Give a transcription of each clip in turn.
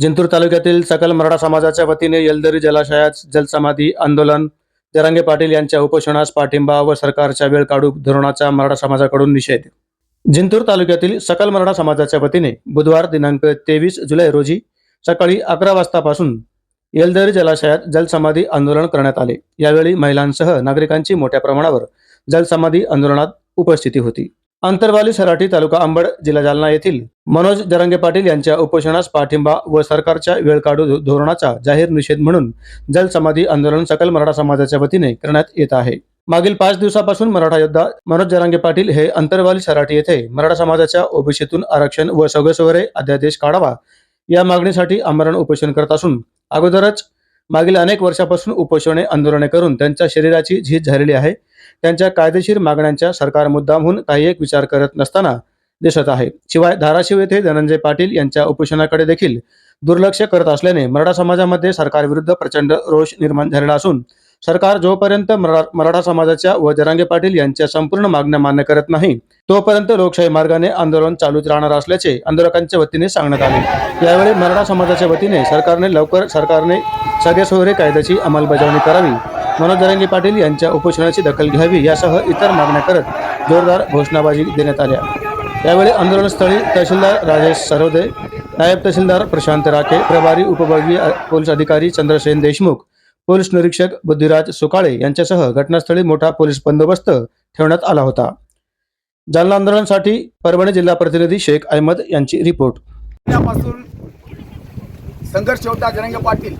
जिंतूर तालुक्यातील सकल मराठा समाजाच्या वतीने येलदरी जलाशयात जलसमाधी आंदोलन जरांगे पाटील यांच्या उपोषणास पाठिंबा व सरकारच्या वेळ काढू धोरणाचा मराठा समाजाकडून निषेध. जिंतूर तालुक्यातील सकल मराठा समाजाच्या वतीने बुधवार दिनांक तेवीस जुलै रोजी सकाळी अकरा वाजतापासून येलदरी जलाशयात जलसमाधी आंदोलन करण्यात आले. यावेळी महिलांसह नागरिकांची मोठ्या प्रमाणावर जलसमाधी आंदोलनात उपस्थिती होती. आंतरवाली सराठी तालुका अंबड जिल्हा जालना येथील मनोज जरंगे पाटील यांच्या उपोषणास पाठिंबा व सरकारच्या वेळ काढू धोरणाचा जाहीर निषेध म्हणून जलसमाधी आंदोलन सकल मराठा समाजाच्या वतीने करण्यात येत आहे. मागील पाच दिवसापासून मराठा योद्धा मनोज जरांगे पाटील हे अंतरवाली सराठी येथे मराठा समाजाच्या ओबीसीतून आरक्षण व सगळसवरे अध्यादेश काढावा या मागणीसाठी आमरण उपोषण करत असून अगोदरच मागील अनेक वर्षापासून उपोषणे आंदोलने करून त्यांच्या शरीराची झीज झालेली आहे. त्यांच्या कायदेशीर मागण्यांच्या सरकार मुद्दामहून काही एक विचार करत नसताना दिसत आहे. शिवाय धाराशिव येथे धनंजय पाटील यांच्या उपोषणाकडे देखील दुर्लक्ष करत असल्याने मराठा समाजामध्ये सरकारविरुद्ध प्रचंड रोष निर्माण झालेला असून सरकार जोपर्यंत मरा- मराठा समाजाच्या व जरांगे पाटील यांच्या संपूर्ण मागण्या मान्य करत नाही तोपर्यंत लोकशाही मार्गाने आंदोलन चालूच राहणार असल्याचे आंदोलकांच्या वतीने सांगण्यात आले. यावेळी मराठा समाजाच्या वतीने सरकारने लवकर सरकारने सगळे सोहरे कायद्याची अंमलबजावणी करावी. मनोज जरांगे पाटील यांच्या उपोषणाची दखल घ्यावी यासह इतर मागण्या करत जोरदार घोषणाबाजी देण्यात आल्या. यावेळी आंदोलनस्थळी तहसीलदार राजेश सरोदे नायब तहसीलदार प्रशांत राखे प्रभारी उपविभागीय पोलीस अधिकारी चंद्रसेन देशमुख पोलीस निरीक्षक बुद्धिराज सुकाळे यांच्यासह घटनास्थळी मोठा पोलीस बंदोबस्त ठेवण्यात आला होता. जालना आंदोलनासाठी परभणी जिल्हा प्रतिनिधी शेख अहमद यांची रिपोर्ट. संघर्ष होता जरंगे पाटील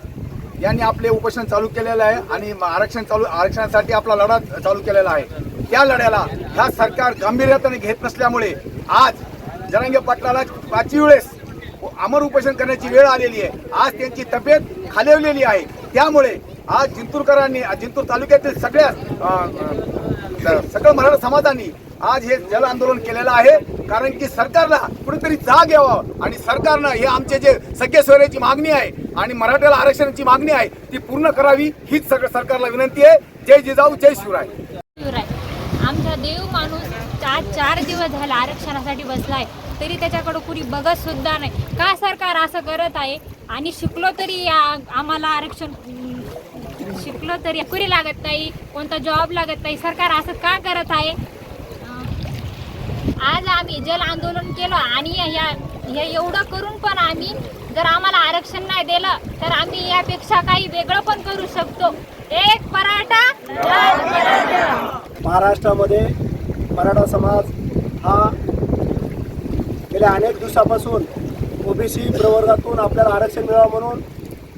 यांनी आपले उपोषण चालू केलेलं आहे आणि आरक्षण चालू आरक्षणासाठी आपला लढा चालू केलेला आहे. त्या लढ्याला ह्या सरकार गांभीर्याने घेत नसल्यामुळे आज जरंगे पाटलाला पाचवी वेळेस अमर उपोषण करण्याची वेळ आलेली आहे. आज त्यांची तब्येत खालवलेली आहे. त्यामुळे आज जिंतूरकरांनी जिंतूर तालुक्यातील सगळ्या सगळं मराठा समाजाने आज हे जल आंदोलन केलेलं आहे. कारण की सरकारला कुठेतरी जाग यावं आणि सरकारनं हे आमचे जे सगळे सोयऱ्याची मागणी आहे आणि मराठ्याला आरक्षणाची मागणी आहे ती पूर्ण करावी हीच सगळं सरकारला विनंती आहे. जय जिजाऊ जय शिवराय. शिवराय. आमचा देव माणूस आज चार दिवस झाला आरक्षणासाठी बसलाय तरी त्याच्याकडं कुणी बघत सुद्धा नाही. का सरकार असं करत आहे? आणि शिकलो तरी आम्हाला आरक्षण शिकलो तरी नोकरी लागत नाही कोणता जॉब लागत नाही सरकार असं का करत आहे? आज आम्ही जल आंदोलन केलं आणि ह्या हे एवढं करून पण आम्ही जर आम्हाला आरक्षण नाही दिलं तर आम्ही यापेक्षा काही वेगळं पण करू शकतो. एक पराठा पराठा महाराष्ट्रामध्ये मराठा समाज हा गेल्या अनेक दिवसापासून ओबीसी प्रवर्गातून आपल्याला आरक्षण मिळावं म्हणून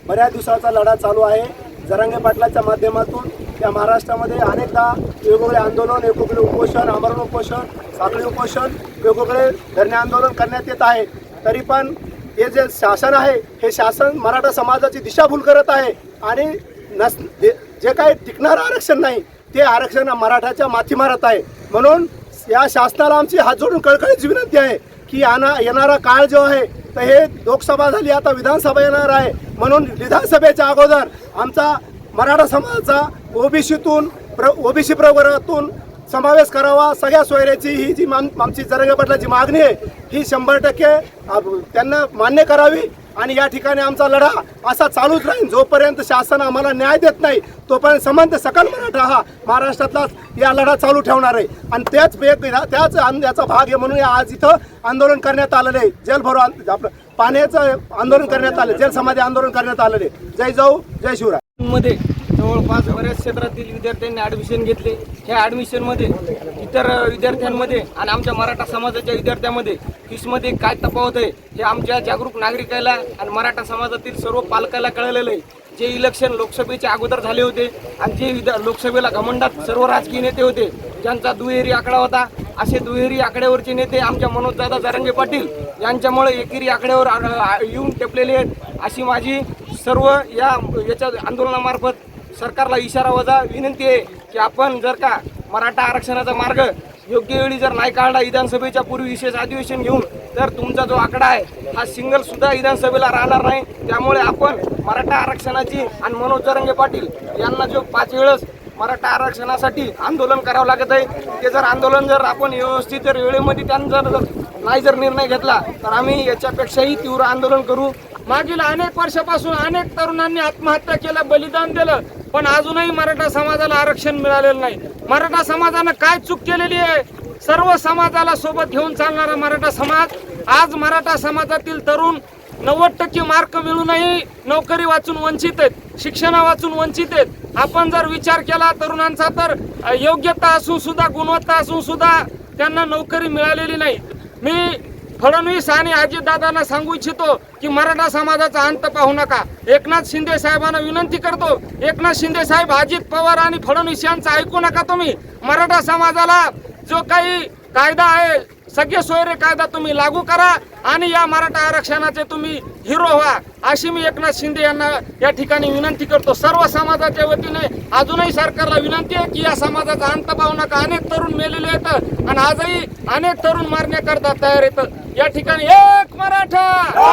बऱ्याच दिवसाचा लढा चालू आहे. जरांगे पाटलाच्या माध्यमातून त्या महाराष्ट्रामध्ये अनेकदा वेगवेगळे आंदोलन वेगवेगळे उपोषण आमरण उपोषण साखळी उपोषण वेगवेगळे धरणे आंदोलन करण्यात येत आहे. तरी पण हे जे शासन आहे हे शासन मराठा समाजाची दिशाभूल करत आहे आणि नस जे जे काही टिकणारं आरक्षण नाही ते आरक्षण मराठाच्या माथी मारत आहे. म्हणून या शासनाला आमची हात जोडून कळकळीची विनंती आहे की आना येणारा काळ जो आहे तर हे लोकसभा झाली आता विधानसभा येणार आहे. म्हणून विधानसभेच्या अगोदर आमचा मराठा समाजाचा ओबीसीतून प्र ओबीसी प्रवर्गातून समावेश करावा. सगळ्या सोयऱ्याची ही जी आमची जरंगपटलाची मागणी आहे ही शंभर टक्के त्यांना मान्य करावी आणि या ठिकाणी आमचा लढा असा चालूच राहील. जोपर्यंत शासन आम्हाला न्याय देत नाही तोपर्यंत समंत सकल मराठा हा महाराष्ट्रातला या लढा चालू ठेवणार आहे. आणि त्याच त्याच याचा भाग आहे म्हणून आज इथं आंदोलन करण्यात आलेलं आहे. जेल भरो आपलं पाण्याचं आंदोलन करण्यात आलं जल समाधी आंदोलन करण्यात आलेलं आहे. जय जाऊ जय शिवराय. मध्ये जवळपास बऱ्याच क्षेत्रातील विद्यार्थ्यांनी ॲडमिशन घेतले. ह्या ॲडमिशनमध्ये इतर विद्यार्थ्यांमध्ये आणि आमच्या मराठा समाजाच्या विद्यार्थ्यांमध्ये फीसमध्ये काय तफावत आहे हे आमच्या जागरूक नागरिकाला आणि मराठा समाजातील सर्व पालकाला कळलेलं आहे. जे इलेक्शन लोकसभेच्या अगोदर झाले होते आणि जे विधा लोकसभेला घमंडात सर्व राजकीय नेते होते ज्यांचा दुहेरी आकडा होता असे दुहेरी आकड्यावरचे नेते आमच्या मनोजदादा जारंगे पाटील यांच्यामुळे एकेरी आकड्यावर येऊन टेपलेले आहेत. अशी माझी सर्व या याच्या आंदोलनामार्फत सरकारला इशारा वजा विनंती आहे की आपण जर का मराठा आरक्षणाचा मार्ग योग्य वेळी जर नाही काढला विधानसभेच्या पूर्वी विशेष अधिवेशन घेऊन तर तुमचा जो आकडा आहे हा सिंगल सुद्धा विधानसभेला राहणार नाही. त्यामुळे आपण मराठा आरक्षणाची आणि मनोज जरंगे पाटील यांना जो पाच वेळेस मराठा आरक्षणासाठी आंदोलन करावं लागत आहे ते जर आंदोलन जर आपण व्यवस्थित जर वेळेमध्ये त्यांचा जर नाही जर निर्णय घेतला तर आम्ही याच्यापेक्षाही तीव्र आंदोलन करू. मागील अनेक वर्षापासून अनेक तरुणांनी आत्महत्या केल्या बलिदान दिलं पण अजूनही मराठा समाजाला आरक्षण मिळालेलं नाही. मराठा समाजानं काय चूक केलेली आहे? सर्व समाजाला सोबत घेऊन चालणारा मराठा समाज आज मराठा समाजातील तरुण नव्वद टक्के मार्क मिळूनही नोकरी वाचून वंचित आहेत शिक्षणा वाचून वंचित आहेत. आपण जर विचार केला तरुणांचा तर योग्यता असून सुद्धा गुणवत्ता असून सुद्धा त्यांना नोकरी मिळालेली नाही. मी फडणवीस आणि अजितदादांना सांगू इच्छितो की मराठा समाजाचा अंत पाहू नका. एकनाथ शिंदे साहेबांना विनंती करतो. एकनाथ शिंदे साहेब अजित पवार आणि फडणवीस यांचं ऐकू नका तुम्ही. मराठा समाजाला जो काही कायदा आहे सगळे सोयरे कायदा तुम्ही लागू करा आणि या मराठा आरक्षणाचे तुम्ही हिरो व्हा. अशी मी एकनाथ शिंदे यांना या ठिकाणी विनंती करतो. सर्व समाजाच्या वतीने अजूनही सरकारला विनंती आहे की या समाजाचा अंत पाहू नका अनेक तरुण मेलेले आहेत आणि आजही अनेक तरुण मारण्याकरता तयार येतं या ठिकाणी एक मराठा!